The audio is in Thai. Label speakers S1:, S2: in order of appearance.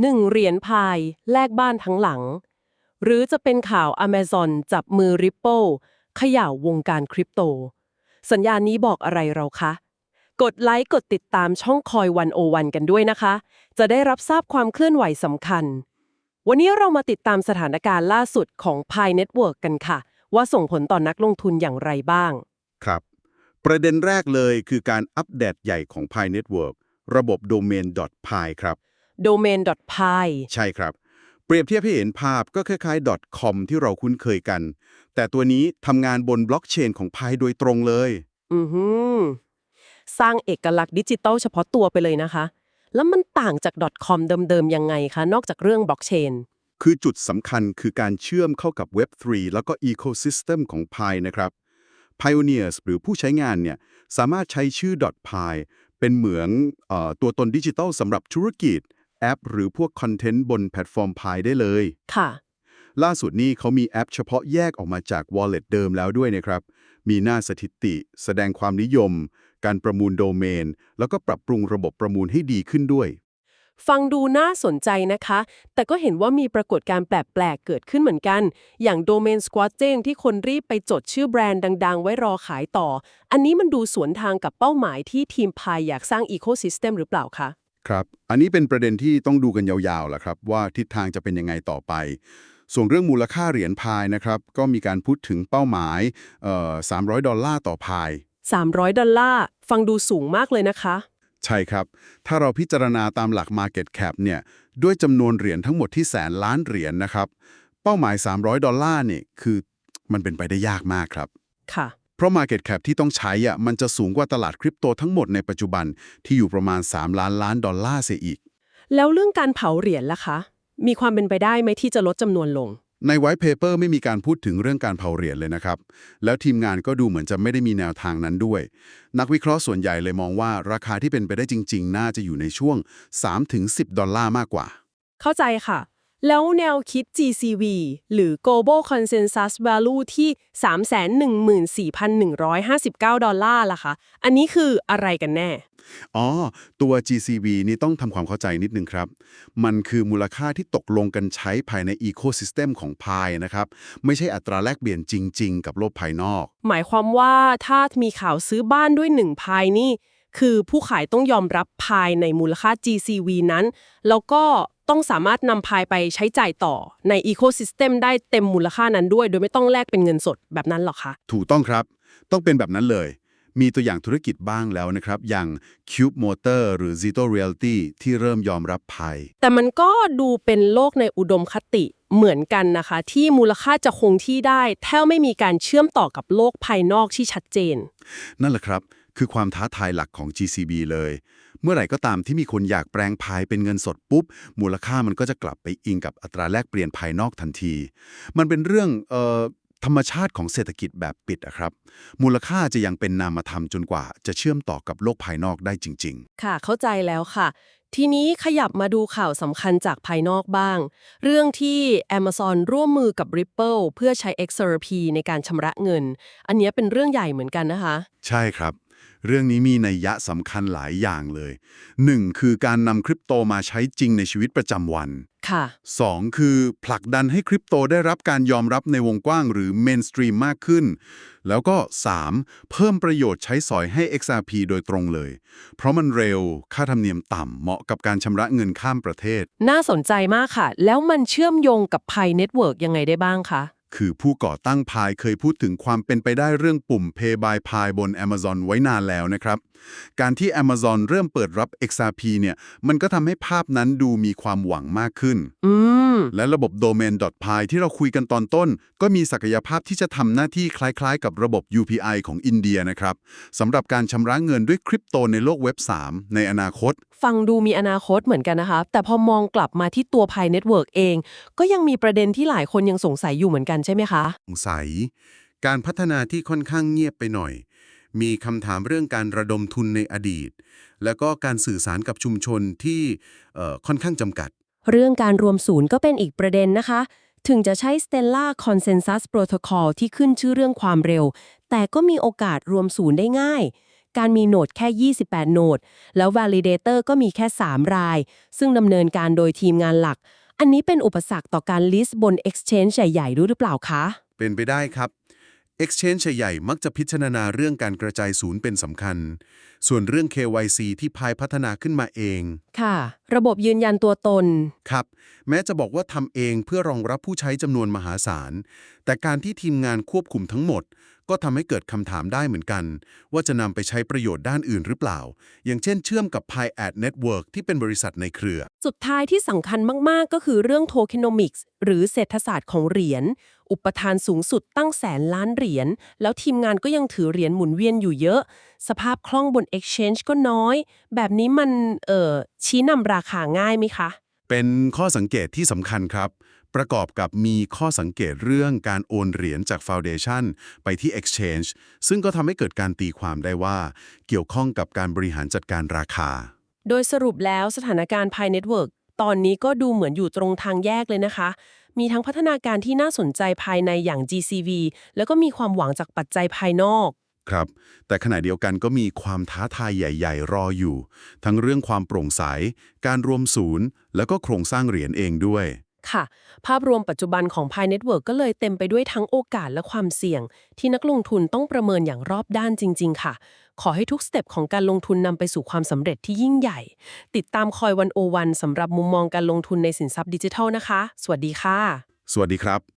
S1: หนึ่งเหรียญพายแลกบ้านทั้งหลัง หรือจะเป็นข่าว Amazon จับมือ Ripple ขย่าวงการคริปโต สัญญาณนี้บอกอะไรเราคะ กดไลค์กดติดตามช่องคอยวันโอวันกันด้วยนะคะ จะได้รับทราบความเคลื่อนไหวสำคัญ วันนี้เรามาติดตามสถานการณ์ล่าสุดของ Pi Network กันค่ะ ว่าส่งผลต่อนนักลงทุนอย่างไรบ้าง
S2: ครับ ประเด็นแรกเลยคือการอัปเดตใหญ่ของ Pi Network ระบบ Domain .pi ครับ
S1: domain.pi
S2: ใช่ครับ เปรียบเทียบให้เห็นภาพก็คล้ายๆ .com ที่เราคุ้นเคยกัน แต่ตัวนี้ทำงานบนบล็อกเชนของ Pi โดยตรงเลย
S1: อือหือสร้างเอกลักษณ์ดิจิตอลเฉพาะตัวไปเลยนะคะ แล้วมันต่างจาก .com เดิมๆ ยังไงคะ นอกจากเรื่องบล็อกเชน
S2: คือจุดสำคัญคือการเชื่อมเข้ากับ Web3 แล้วก็ Ecosystem ของ Pi นะครับ Pioneers หรือผู้ใช้งานเนี่ยสามารถใช้ชื่อ .pi เป็นเหมือนเออตัวตนดิจิทัลสำหรับธุรกิจ แอป หรือพวกคอนเทนต์บนแพลตฟอร์ม Pi ได้เลย
S1: ค่ะ
S2: ล่าสุดนี้เขามีแอปเฉพาะแยกออกมาจาก Wallet เดิมแล้วด้วยนะครับ มีหน้าสถิติ แสดงความนิยม การประมูลโดเมน แล้วก็ปรับปรุงระบบประมูลให้ดีขึ้นด้วย
S1: ฟังดูน่าสนใจนะคะ แต่ก็เห็นว่ามีปรากฏการณ์แปลกๆ เกิดขึ้นเหมือนกัน อย่างโดเมนสควอตเจงที่คนรีบไปจดชื่อแบรนด์ดัง ๆ ไว้รอขายต่อ อันนี้มันดูสวนทางกับเป้าหมายที่ทีมพายอยากสร้างอีโคซิสเต็มหรือเปล่าคะ ครับ
S2: อันนี้เป็นประเด็นที่ต้องดูกันยาวๆแหละครับ ว่าทิศทางจะเป็นยังไงต่อไป ส่วนเรื่องมูลค่าเหรียญพายนะครับ ก็มีการพูดถึงเป้าหมายเอ่อ300ดอลลาร์ต่อพาย
S1: 300 ดอลลาร์ ฟังดูสูงมากเลยนะคะ
S2: ใช่ครับ ถ้าเราพิจารณาตามหลัก Market Cap เนี่ย ด้วยจำนวนเหรียญทั้งหมดที่แสนล้านเหรียญนะครับ เป้าหมาย 300 ดอลลาร์เนี่ยคือมันเป็นไปได้ยากมากครับ
S1: ค่ะ
S2: เพ ราะ Market Cap ที่ต้องใช้อะมันจะสูงกว่าตลาดคริปโตทั้งหมดในปัจจุบันที่อยู่ประมาณ 3 ล้านล้านดอลลาร์เสียอีก
S1: แล้วเรื่องการเผาเหรียญล่ะคะ มีความเป็นไปได้ไหมที่จะลดจำนวนลง
S2: ใน White Paper ไม่มีการพูดถึงเรื่องการเผาเหรียญเลยนะครับ แล้วทีมงานก็ดูเหมือนจะไม่ได้มีแนวทางนั้นด้วย นักวิเคราะห์ส่วนใหญ่เลยมองว่าราคาที่เป็นไปได้จริง ๆ น่าจะอยู่ในช่วง 3-10 ดอลลาร์มากกว่า
S1: เข้าใจค่ะ แล้วแนวคิด GCV หรือ Global Consensus Value ที่ 314,159 ดอลลาร์ล่ะคะ อันนี้คืออะไรกันแน่
S2: อ๋อ ตัว GCV นี่ต้องทำความเข้าใจนิดนึงครับ มันคือมูลค่าที่ตกลงกันใช้ภายใน Ecosystem ของ Pi นะครับ ไม่ใช่อัตราแลกเปลี่ยนจริง ๆ กับโลกภายนอก
S1: หมายความว่าถ้ามีข่าวซื้อบ้านด้วย1พายนี่คือผู้ขายต้องยอมรับพายในมูลค่า GCV นั้น แล้วก็ ต้องสามารถนำพายไปใช้จ่ายต่อใน Ecosystem ได้เต็มมูลค่านั้นด้วย โดยไม่ต้องแลกเป็นเงินสดแบบนั้นหรอคะ
S2: ถูกต้องครับ ต้องเป็นแบบนั้นเลย มีตัวอย่างธุรกิจบ้างแล้วนะครับ อย่าง Cube Motor หรือ Zito Realty ที่เริ่มยอมรับภัย
S1: แต่มันก็ดูเป็นโลกในอุดมคติเหมือนกันนะคะ ที่มูลค่าจะคงที่ได้แทบไม่มีการเชื่อมต่อกับโลกภายนอกที่ชัดเจน
S2: นั่นแหละครับ คือความท้าทายหลักของ GCB เลย เมื่อไหร่ก็ตามที่มีคนอยากแปลงพายเป็นเงินสดปุ๊บ มูลค่ามันก็จะกลับไปอิงกับอัตราแลกเปลี่ยนภายนอกทันที มันเป็นเรื่องเอ่อธรรมชาติของเศรษฐกิจแบบปิดอะครับ มูลค่าจะยังเป็นนามธรรมจนกว่า จะเชื่อมต่อกับโลกภายนอกได้จริง
S1: ค่ะ เข้าใจแล้วค่ะ ทีนี้ขยับมาดูข่าวสำคัญจากภายนอกบ้าง เรื่องที่ Amazon ร่วมมือกับ Ripple เพื่อใช้ XRP ในการชำระเงิน อันเนี้ยเป็นเรื่องใหญ่เหมือนกันนะคะ
S2: ๆใช่ครับ เรื่องนี้มีนัยยะสำคัญหลายอย่างเลย 1. คือการนำคริปโตมาใช้จริงในชีวิตประจำวัน
S1: ค่ะ
S2: 2. คือผลักดันให้คริปโตได้รับการยอมรับในวงกว้างหรือเมนสตรีมมากขึ้น แล้วก็ 3. เพิ่มประโยชน์ใช้สอยให้ XRP โดยตรงเลย เพราะมันเร็ว ค่าธรรมเนียมต่ำ เหมาะกับการชำระเงินข้ามประเทศ
S1: น่าสนใจมากค่ะ แล้วมันเชื่อมโยงกับ Pi Network ยังไงได้บ้างคะ
S2: คือผู้ก่อตั้งพายเคยพูดถึงความเป็นไปได้เรื่องปุ่ม Pay by Pi บน Amazon ไว้นานแล้วนะครับ การที่ Amazon เริ่มเปิดรับ XRP เนี่ยมันก็ทำให้ภาพนั้นดูมีความหวังมากขึ้น
S1: อืม
S2: และระบบ Domain.py ที่เราคุยกันตอนต้น ก็มีศักยภาพที่จะทำหน้าที่คล้ายๆ กับระบบ UPI ของอินเดียนะครับสำหรับการชำระเงินด้วยคริปโตในโลกเว็บ 3 ในอนาคต
S1: ฟังดูมีอนาคตเหมือนกันนะคะแต่พอมองกลับมาที่ตัว Pi Network เอง ก็ยังมีประเด็นที่หลายคนยังสงสัยอยู่เหมือนกันใช่ไหมคะ
S2: สงสัย การพัฒนาที่ค่อนข้างเงียบไปหน่อย มีคำถามเรื่องการระดมทุนในอดีต แล้วก็การสื่อสารกับชุมชนที่เอ่อค่อนข้างจำกัด
S1: เรื่องการรวมศูนย์ก็เป็นอีกประเด็นนะคะ ถึงจะใช้ Stellar Consensus Protocol ที่ขึ้นชื่อเรื่องความเร็ว แต่ก็มีโอกาสรวมศูนย์ได้ง่าย การมีโหนดแค่ 28 โหนด แล้ว Validator ก็มีแค่ 3 ราย ซึ่งดำเนินการโดยทีมงานหลัก อันนี้เป็นอุปสรรคต่อการ list บน Exchange ใหญ่ๆด้วยหรือเปล่าคะ
S2: เป็นไปได้ครับ Exchange ใหญ่ๆมักจะพิจารณาเรื่องการกระจายศูนย์เป็นสำคัญ ส่วนเรื่อง KYC ที่พายพัฒนาขึ้นมาเอง
S1: ค่ะระบบยืนยันตัวตน
S2: ครับ แม้จะบอกว่าทำเองเพื่อรองรับผู้ใช้จำนวนมหาศาล แต่การที่ทีมงานควบคุมทั้งหมด ก็ทำให้เกิดคำถามได้เหมือนกัน ว่าจะนำไปใช้ประโยชน์ด้านอื่นหรือเปล่า อย่างเช่นเชื่อมกับ Pi Ad Network ที่เป็นบริษัทในเครือ
S1: สุดท้ายที่สำคัญมาก ๆ ก็คือเรื่อง tokenomics หรือเศรษฐศาสตร์ของเหรียญ อุปทานสูงสุดตั้งแสนล้านเหรียญ แล้วทีมงานก็ยังถือเหรียญหมุนเวียนอยู่เยอะ สภาพคล่องบน exchange ก็น้อย แบบนี้มันเอ่อชี้นำราคาง่ายไหมคะ
S2: เป็นข้อสังเกตที่สำคัญครับ ประกอบกับมีข้อสังเกตเรื่องการโอนเหรียญจาก Foundation ไปที่ Exchange ซึ่งก็ทำให้เกิดการตีความได้ว่า เกี่ยวข้องกับการบริหารจัดการราคา
S1: โดยสรุปแล้วสถานการณ์ภาย Network ตอนนี้ก็ดูเหมือนอยู่ตรงทางแยกเลยนะคะ มีทั้งพัฒนาการที่น่าสนใจภายในอย่าง GCV แล้วก็มีความหวังจากปัจจัยภายนอก
S2: ครับ แต่ขณะเดียวกันก็มีความท้าทายใหญ่ ๆ รออยู่ ทั้งเรื่องความโปร่งใส การรวมศูนย์ แล้วก็โครงสร้างเหรียญเองด้วย
S1: ค่ะ ภาพรวมปัจจุบันของ Pi Network ก็เลยเต็มไปด้วยทั้งโอกาสและความเสี่ยง ที่นักลงทุนต้องประเมินอย่างรอบด้านจริง ๆ ค่ะ ขอให้ทุกสเต็ปของการลงทุนนำไปสู่ความสำเร็จที่ยิ่งใหญ่ ติดตามคอยวันโอวันสำหรับมุมมองการลงทุนในสินทรัพย์ดิจิทัลนะคะ สวัสดีค่ะ
S2: สวัสดีครับ